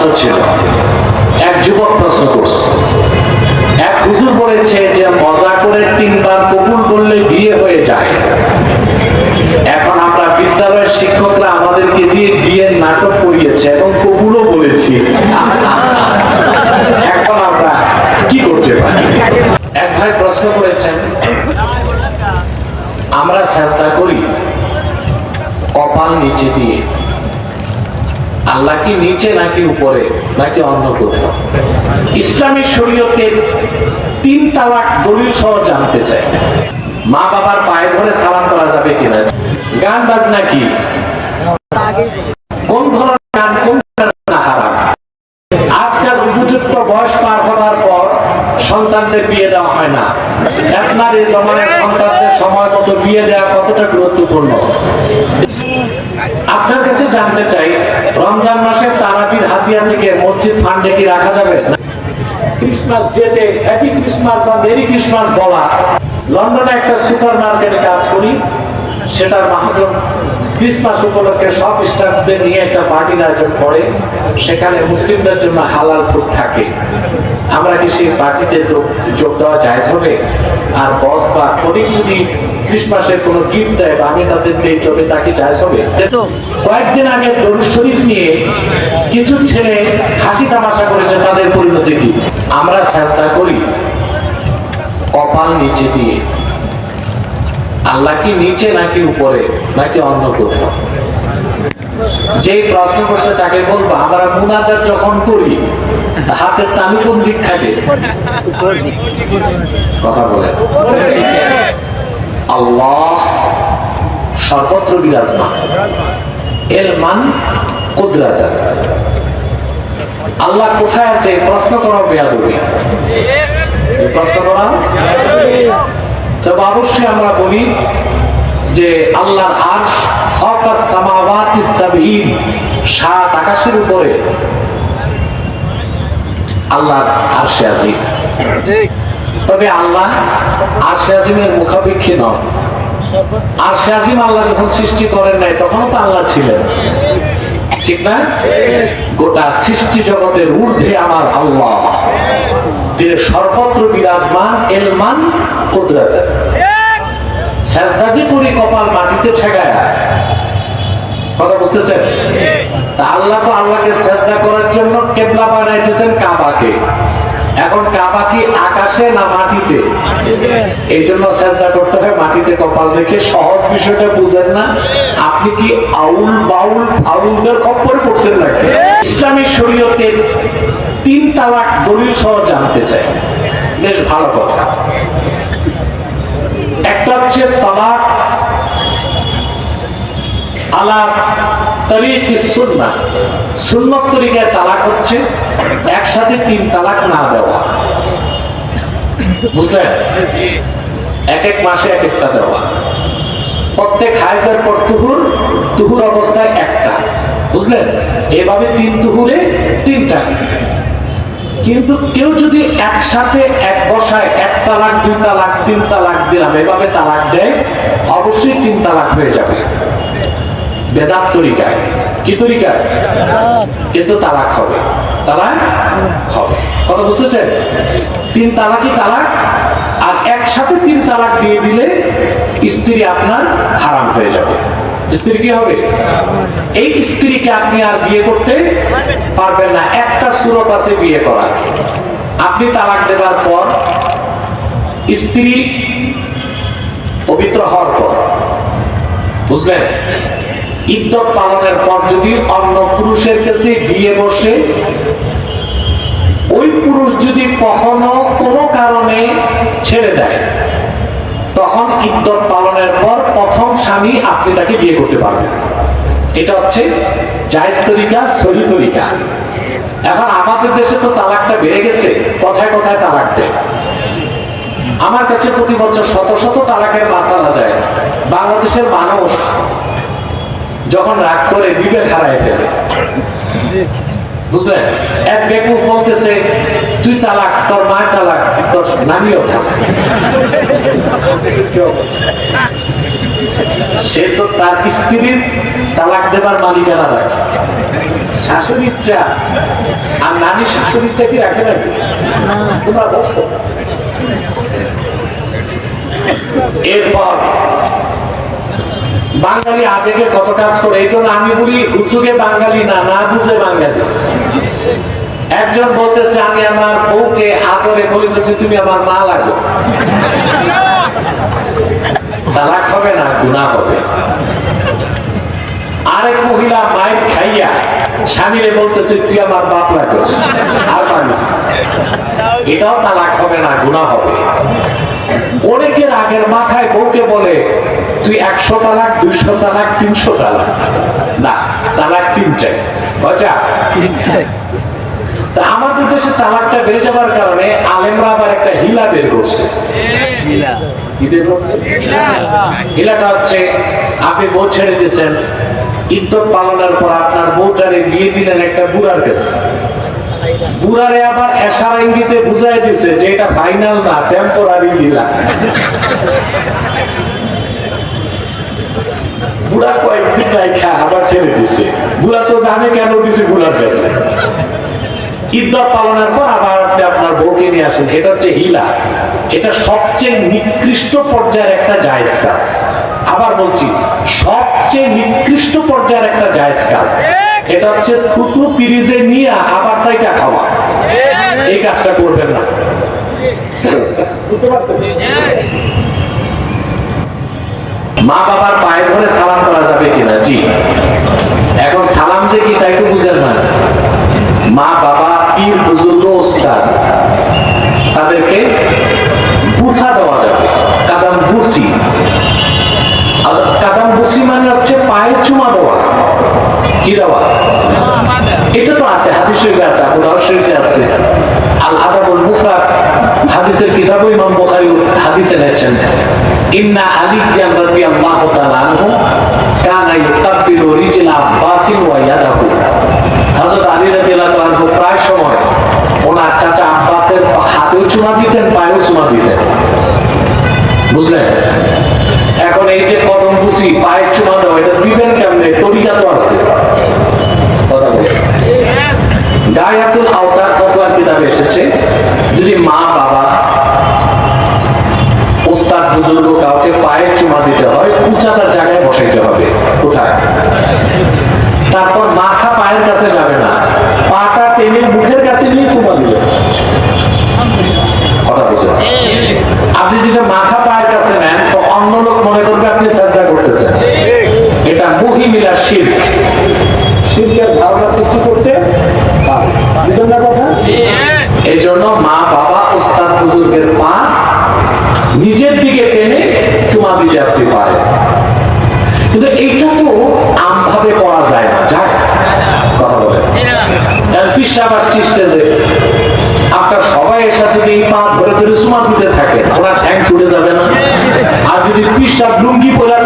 প্রশ্ন এক যুবক প্রশ্ন করছে। এক হুজুর বলেছে যে মজা করে তিনবার কবুল করলে বিয়ে হয়ে যায়। এখন আমরা বিদ্যালয়ের শিক্ষকরা আমাদেরকে দিয়ে বিয়ের নাটক করিয়েছে এবং কবুলও বলেছি। এখন আমরা কি করতে পারি? এক ভাই প্রশ্ন করেছেন, আমরা চেষ্টা করি, কপাল নিচে দিয়ে। আল্লাহ কি নিচে নাকি উপরে, নাকি অন্য কোথাও? ইসলামী শরীয়তের তিন তালাক দলিল সহ জানতে চাই মা বাবার পায়ে ধরে সালাম করা যাবে কিনা? গান বাজনা কি? কোন ধরনের গান, কোন হারাম? আজকাল উপযুক্ত বয়স পার হওয়ার পর সন্তানদের বিয়ে দেওয়া হয় না। আপনার এই জমানায় সন্তানদের সময় মতো বিয়ে দেওয়া কতটা গুরুত্বপূর্ণ? আপনার কাছে জানতে চাই, রমজান মাসের তারাবির হাতিয়া থেকে মসজিদ ফান্ডে কি রাখা যাবে? ক্রিসমাস ডেতে হ্যাপি ক্রিসমাস বা মেরি ক্রিসমাস বলা। লন্ডনে একটা সুপার মার্কেটে কাজ করি, সেটার মাহাজন ক্রিসমাস উপলক্ষে সব স্টাফদের নিয়ে একটা পার্টির আয়োজন করে, সেখানে মুসলিমদের জন্য হালাল ফুড থাকে। আমরা কি সেই পার্টিতে যোগ- যোগ দেওয়া যায় হবে? আর বস বা কলিগ যদি ক্রিসমাসের কোনো গিফট দেয় বা আমি তাদের দিই তবে তা কি হবে কয়েকদিন আগে দরুদ শরীফ নিয়ে কিছু ছেলে হাসি তামাশা করেছে তাদের পরিণতি কি? আমরা চেষ্টা করি কপাল নিচে দিয়ে। আল্লাহ কি নিচে নাকি উপরে নাকি অন্য কোথাও? যে প্রশ্ন করছে তাকে বলব আমরা মুনাজাত যখন করি হাতের তালু কোন দিক থাকে। কথা বলে। আল্লাহ সর্বত্র বিরাজমান। এর মান কুদরাত। আল্লাহ কোথায় আছে? প্রশ্ন করা বেয়াদবি। প্রশ্ন করা অবশ্যই আমরা বলি যে আল্লাহর আরশ ফাওকাস সামাওয়াতিস সাবঈন, সাত আকাশের উপরে আল্লাহর আরশে আজিম। তবে আল্লাহ আরশে আজিমের মুখাপেক্ষী নন। আরশে আজিম আল্লাহ যখন সৃষ্টি করেন নাই, তখনও তো আল্লাহ ছিলেন। ঠিক না? গোটা সৃষ্টি জগতের ঊর্ধ্বে আমার আল্লাহ। তিনি সর্বত্র বিরাজমান, এলমান, কুদরত। সেজদাজি করি কপাল মাটিতে ঠেকায়। কথা বুঝতেছেন? তা আল্লাহ তো আল্লাহকে সেজদা করার জন্য কেবলা বানাইতেছেন কাবাকে। এখন কাবা কি আকাশে না মাটিতে? এই জন্য চেষ্টা করতে হয় মাটিতে কপাল রেখে। সহজ বিষয়টা বুঝেন না। আপনি কি আউল বাউল আউলদের খপ্পরে পড়ছেন নাকি? ইসলামী শরীয়তের তিন তালাক দলিল সহ জানতে চাই। বেশ ভালো কথা। একটা হচ্ছে তালাক আলা তরিক তরিকায় তালাক হচ্ছে, একসাথে তিন তালাক না দেওয়া। এক এক মাসে এক একটা দেওয়া। প্রত্যেক পর তুহুর অবস্থায় একটা। বুঝলেন? এভাবে তিন তুহুরে তিনটা। কিন্তু কেউ যদি একসাথে এক বসায় এক তালাক, দুই তালাক, তিন তালাক দিলাম, এভাবে তালাক দেয়, অবশ্যই তিন তালাক হয়ে যাবে। বেদাত তরিকায়। কি তরিকায়? কিন্তু তালাক হবে। তালাক হবে। কথা বুঝতেছেন? তিন তালাকই তালাক? আর একসাথে তিন তালাক দিয়ে দিলে স্ত্রী আপনার হারাম হয়ে যাবে। স্ত্রী কি হবে? এই স্ত্রীকে আপনি আর বিয়ে করতে পারবেন না। একটা সুরত আছে বিয়ে করার। আপনি তালাক দেওয়ার পর স্ত্রী পবিত্র হওয়ার পর, বুঝলেন? ইদ্যত পালনের পর যদি অন্য পুরুষের কাছে বিয়ে বসে, ওই পুরুষ যদি কখনো কোনো কারণে ছেড়ে দেয়, তখন ইদ্যত পালনের পর প্রথম স্বামী আপনি তাকে বিয়ে করতে পারবেন। এটা হচ্ছে জায়জ তরিকা, সহি তরিকা। এখন আমাদের দেশে তো তালাকটা বেড়ে গেছে, কথায় কথায় তালাক দেয়? আমার কাছে প্রতি বছর শত শত তালাকের মাসালা যায় বাংলাদেশের মানুষ যখন রাগ করে বিবেক হারায় ফেলে। বুঝলেন? এক বেকুব বলতেছে, তুই তালাক, তোর মায়ের তালাক, তোর থাক সে তো তার স্ত্রীর তালাক দেবার মালিকানা রাখে। শাশুড়িটা আর নানি শাশুড়িটা কি রাখে নাকি? তোমরা বসো। এরপর বাঙালি আবেগে কত কাজ করে, এই জন্য আমি বলি হুসুকে বাঙালি না না বুঝে বাঙালি। একজন বলতেছে, আমি আমার বউকে আদরে বলি বলছি, তুমি আমার মা লাগো তালাক হবে না গুণা হবে। আরেক মহিলা খাইয়া স্বামীরে বলতেছে তুই আমার বাপ লাগোস আর মানিস না। এটাও তালাক হবে না গুণা হবে। অনেকের আগের মাথায় বউকে বলে তুই একশো তালাক দুইশো তালাক তিনশো তালাক। না তালাক তিন চাই। বজা তা আমাদের দেশে তালাকটা বেড়ে যাবার কারণে আলেমরা আবার একটা হিলা বের করছে? হিলাটা হচ্ছে আপনি বউ ছেড়ে দিয়েছেন ইদ্যত পালনের পর আপনার বউটারে বিয়ে দিলেন একটা বুড়ার কাছে। বুড়ারে আবার এশার ইঙ্গিতে বুঝাই দিছে যে এটা ফাইনাল না টেম্পোরারি লীলা। বুড়া আবার ছেড়ে দিছে। বুড়া তো জানে কেন দিছে বুড়ার কাছে। পালনের পর আবার আপনি আপনার বউকে নিয়ে আসেন, এটা হচ্ছে হিলা এটা সবচেয়ে নিকৃষ্ট পর্যায়ের একটা জায়েজ কাজ। আবার বলছি, সবচেয়ে নিকৃষ্ট পর্যায়ের একটা জায়েজ কাজ। এটা হচ্ছে থুতু পিরিজে নিয়ে আবার সাইটা খাওয়া। এই কাজটা করবেন না। মা বাবার পায়ে ধরে সালাম করা যাবে কিনা? জি। এখন সালাম যে কি, তাই তো বুঝেন না। মা বাবা, পীর, বুজুর্গ, ওস্তাদ। তাদেরকে বুসা দেওয়া যাবে। কাদাম বুসি। কাদাম বুসি মানে হচ্ছে পায়ে চুমা দেওয়া। কি দেওয়া? এটা তো আছে, হাদিস শরীফে আছে, আবু দাউদ শরীফে আছে। আল আদাবুল মুফরাদ হাদিসের কিতাব ইমাম হাদিসে ইন্না আলী রাদিয়াল্লাহু তাআলা আনহু কানা রিজলা ওয়া ইয়াদাহু। হযরত আলী রাদিয়াল্লাহু আনহু প্রায় সময় ওনার চাচা আব্বাসের হাতেও চুমা দিতেন, পায়েও চুমা দিতেন। বুঝলেন? এখন এই যে কদম বুঝি পায়ের চুমা দেওয়া, এটা দিবেন কেমনে? তরিকা তো আছে। আওতার ফতোয়ার কিতাবে এসেছে, যদি মা, বাবা, ওস্তাদ, বুজুর্গ কাউকে পায়ে চুমা দিতে হয় উঁচাতার জায়গায় বসাইতে হবে। কোথায়? তারপর মাথা পায়ের কাছে যাবে না। পিসাব আসছি যে আপনার সবাই এর সাথে যদি পা ধরে ধরে সুমা দিতে থাকে। আল্লাহ থ্যাংক উড়ে যাবে না। আর যদি পিসাব লুঙ্গি পরে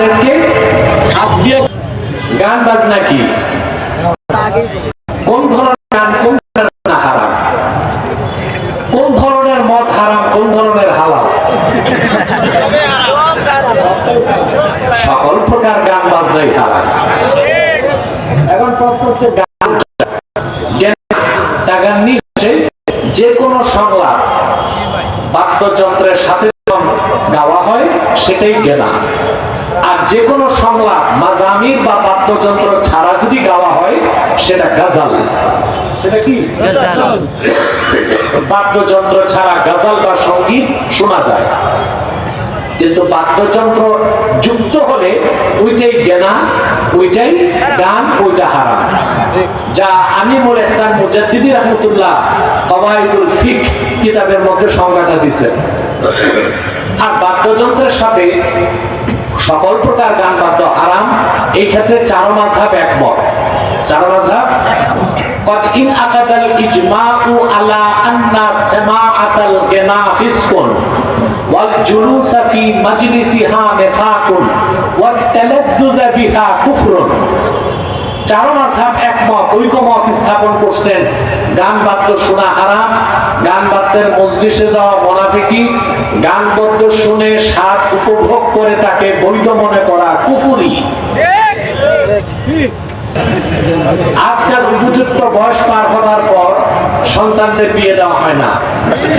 তাদেরকে গান বাজনা কি? কোন ধরনের গান, কোন ধরনের কোন ধরনের মদ হারাম, কোন ধরনের হালাল? সকল প্রকার গান বাজনাই হারাম। এখন গান টাকা নিচ্ছে যে কোনো সংলাপ, বাদ্যযন্ত্রের সাথে গাওয়া হয়, সেটাই গেনা। আর যে কোনো সংলাপ মাজামির বা বাদ্যযন্ত্র ছাড়া যদি গাওয়া হয় সেটা গাজাল। সেটা কি? বাদ্যযন্ত্র ছাড়া গাজাল বা সংগীত শোনা যায়। কিন্তু বাদ্যযন্ত্র যুক্ত হলে ওইটাই জ্ঞানা ওইটাই গান ওইটা হারাম। যা আমি মোল এহসান মুজাদ্দিদি রহমতুল্লাহ কওয়াইদুল ফিক কিতাবের মধ্যে সংজ্ঞাটা দিচ্ছেন আর বাদ্যযন্ত্রের সাথে সকল প্রকার গান বাদ্য হারাম এই ক্ষেত্রে চার মাঝহাব একমত চার মাঝহাব قد إن أخذ الإجماع على أن سماعة الغناء فسق والجلوس في مجلسها نفاق والتلذذ بها كفر চার মাঝহাব একমত ঐকমত স্থাপন করছেন গান বাদ্য শোনা হারাম, গান বাদ্যের মজলিসে যাওয়া মোনাফিকি, গান বাদ্য শুনে স্বাদ উপভোগ করে তাকে বৈধ মনে করা কুফুরি। আজকাল উপযুক্ত বয়স পার হওয়ার পর সন্তানদের বিয়ে দেওয়া হয় না।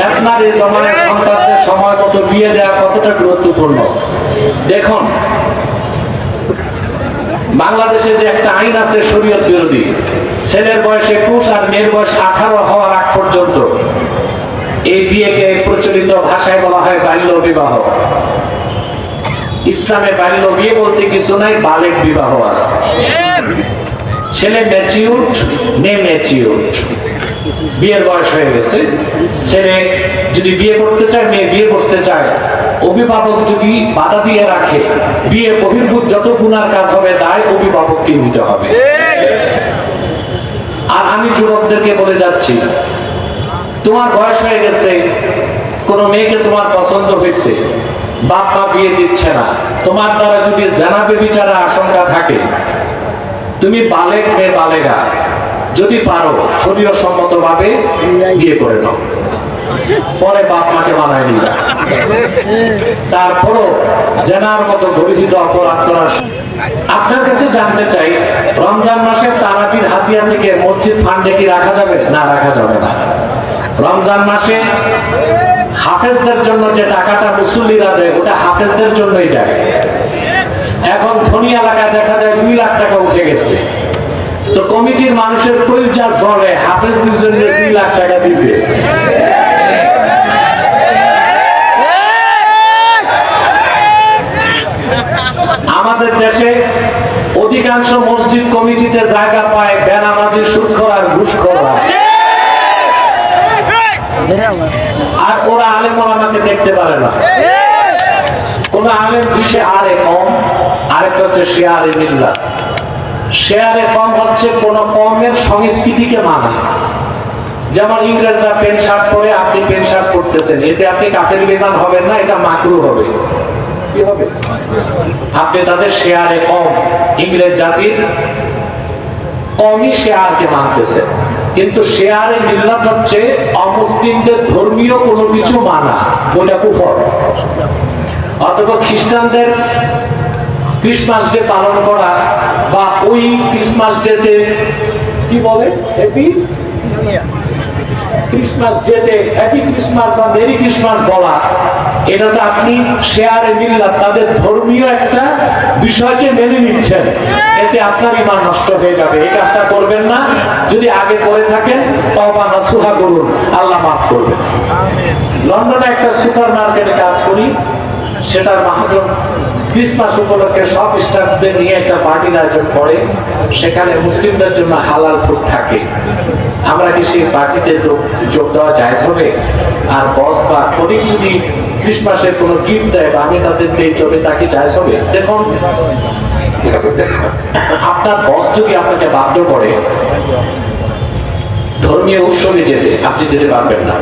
আপনার এই সন্তানদের সময় মতো বিয়ে দেওয়া কতটা গুরুত্বপূর্ণ? দেখুন বাংলাদেশে যে একটা আইন আছে শরীয়ত বিরোধী, ছেলের বয়স একুশ আর মেয়ের বয়স আঠারো হওয়ার আগ পর্যন্ত। এই বিয়েকে প্রচলিত ভাষায় বলা হয় বাল্য বিবাহ। ইসলামে বাল্য বিয়ে বলতে কিছু নাই বালেক বিবাহ আছে। ছেলে ম্যাচিউর মেয়ে ম্যাচিউর বিয়ের বয়স হয়ে গেছে। ছেলে যদি বিয়ে করতে চায়, মেয়ে বিয়ে করতে চায় অভিভাবক যদি বাধা দিয়ে রাখে বিয়ে বহির্ভূত যত গুণার কাজ হবে, দায় অভিভাবককে নিতে হবে। আর আমি যুবকদেরকে বলে যাচ্ছি, তোমার বয়স হয়ে গেছে, কোনো মেয়েকে তোমার পছন্দ হয়েছে, বাপ মা বিয়ে দিচ্ছে না, তোমার দ্বারা যদি জানাবে বিচারা আশঙ্কা থাকে, তুমি বালেক মেয়ে বালেগা, যদি পারো শরীর সম্মত ভাবে বিয়ে করে নাও। পরে বাপ মাকে মানায় নিবা তারপরও জেনার মতো গরিহিত অপরাধ করার আপনার কাছে জানতে চাই, রমজান মাসের তারাবির হাতিয়া থেকে মসজিদ ফান্ডে কি রাখা যাবে? না, রাখা যাবে না। রমজান মাসে হাফেজদের জন্য যে টাকাটা মুসল্লিরা দেয়, ওটা হাফেজদের জন্যই দেয়। এখন ধনী এলাকায় দেখা যায় দুই লাখ টাকা উঠে গেছে। তো কমিটির মানুষের পরিচা জলে হাফেজ দুজনের দুই লাখ টাকা দিতে। আমাদের দেশে অধিকাংশ মসজিদ কমিটিতে জায়গা পায় বেনামাজি সুৎখর আর ঘুষখোর। আর ওরা আলেম আমাকে দেখতে পারে না। কোন আলেম সে আরে কম? আরেকটা হচ্ছে সে আরে মিল্লা। শেয়ারে কম হচ্ছে কোন কমের সংস্কৃতিকে মানা। যেমন ইংরেজরা প্যান্ট শার্ট পরে আপনি প্যান্ট শার্ট পরতেছেন, এতে আপনি কাফের বিমান হবেন না, এটা মাকরু হবে। কি হবে? আপনি তাদের শেয়ারে কম। ইংরেজ জাতির কমই শেয়ারকে মানতেছে। কিন্তু শেয়ারে মিল্লাত হচ্ছে অমুসলিমদের ধর্মীয় কোনো কিছু মানা। ওটা কুফর। অথবা খ্রিস্টানদের ক্রিসমাস ডে পালন করা বা ওই ক্রিসমাস ডেতে কি বলে? হ্যাপি ক্রিসমাস ডেতে হ্যাপি ক্রিসমাস বা মেরি ক্রিসমাস বলা। এটা তো আপনি শেয়ার মিল্লা তাদের ধর্মীয় একটা বিষয়কে মেনে নিচ্ছেন। এতে আপনার ইমান নষ্ট হয়ে যাবে। এই কাজটা করবেন না। যদি আগে করে থাকেন তবা নসুহা করুন। আল্লাহ মাফ করবেন। লন্ডনে একটা সুপার মার্কেটে কাজ করি সেটার মাহাজন ক্রিসমাস উপলক্ষে সব স্টাফদের নিয়ে একটা পার্টির আয়োজন করে। সেখানে মুসলিমদের জন্য হালাল ফুড থাকে। আমরা কি সেই পার্টিতে যোগ- দেওয়া যায় হবে? আর বস বা কলিগ যদি ক্রিসমাসের কোনো গিফট দেয় বা আমি তাদের পেয়ে চলে তা কি যায় হবে? দেখুন, আপনার বস যদি আপনাকে বাধ্য করে, ধর্মীয় উৎসবে যেতে, আপনি যেতে পারবেন না।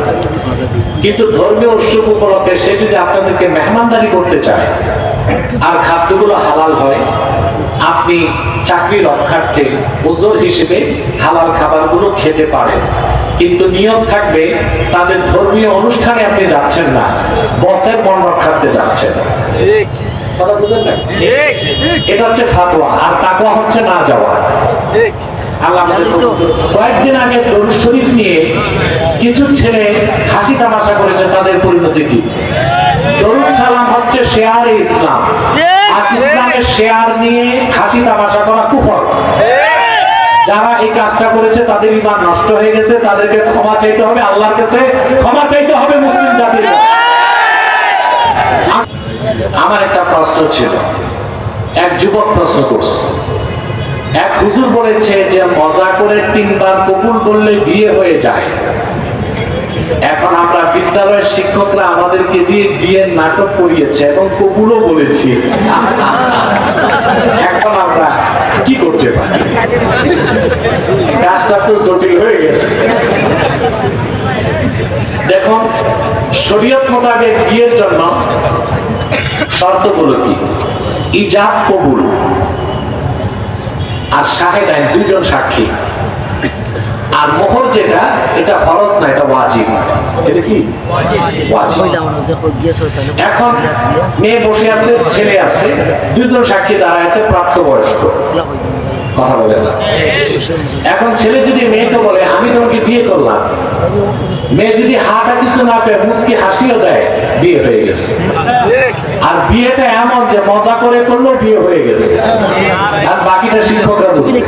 কিন্তু ধর্মীয় উৎসব উপলক্ষে সে যদি আপনাদেরকে মেহমানদারি করতে চায় আর খাদ্যগুলো হালাল হয় আপনি চাকরি রক্ষার্থে ওজোর হিসেবে হালাল খাবারগুলো খেতে পারেন। কিন্তু নিয়ম থাকবে তাদের ধর্মীয় অনুষ্ঠানে আপনি যাচ্ছেন না বসের মন রক্ষার্থে যাচ্ছেন? এটা হচ্ছে ফাতোয়া আর তাকওয়া হচ্ছে না যাওয়া। আল্লাহ কয়েকদিন আগে দরুদ শরীফ নিয়ে কিছু ছেলে হাসি তামাশা করেছে তাদের পরিণতি কি? দরুদ সালাম হচ্ছে শেয়ারে ইসলাম। আর ইসলামের শেয়ার নিয়ে হাসি তামাশা করা কুফর। যারা এই কাজটা করেছে তাদের ইমান নষ্ট হয়ে গেছে তাদেরকে ক্ষমা চাইতে হবে আল্লাহর কাছে ক্ষমা চাইতে হবে মুসলিম জাতির আমার একটা প্রশ্ন ছিল। এক যুবক প্রশ্ন করছে। এক হুজুর বলেছে যে মজা করে তিনবার কবুল বললে বিয়ে হয়ে যায়। এখন আমরা বিদ্যালয়ের শিক্ষকরা আমাদেরকে দিয়ে বিয়ের নাটক করিয়েছে এবং কবুলও বলেছি। এখন আমরা কি করতে পারি? কাজটা তো জটিল হয়ে গেছে। দেখুন, শরীয়ত মোতাবেক বিয়ের জন্য শর্তগুলো কি? ইজাব কবুল আর শাহেদাইন দুইজন সাক্ষী আর মোহর যেটা এটা ফরজ না এটা ওয়াজিব এটা কি এখন মেয়ে বসে আছে ছেলে আছে দুজন সাক্ষী দাঁড়ায় আছে কথা বলে না। এখন ছেলে যদি মেয়েকে বলে আমি তোমাকে বিয়ে করলাম। মেয়ে যদি হাটা কিছু না পেয়ে মুসকি হাসিও দেয় বিয়ে হয়ে গেছে। আর বিয়েটা এমন যে মজা করে করল বিয়ে হয়ে গেছে। আর বাকিটা শিক্ষকরা বুঝবে।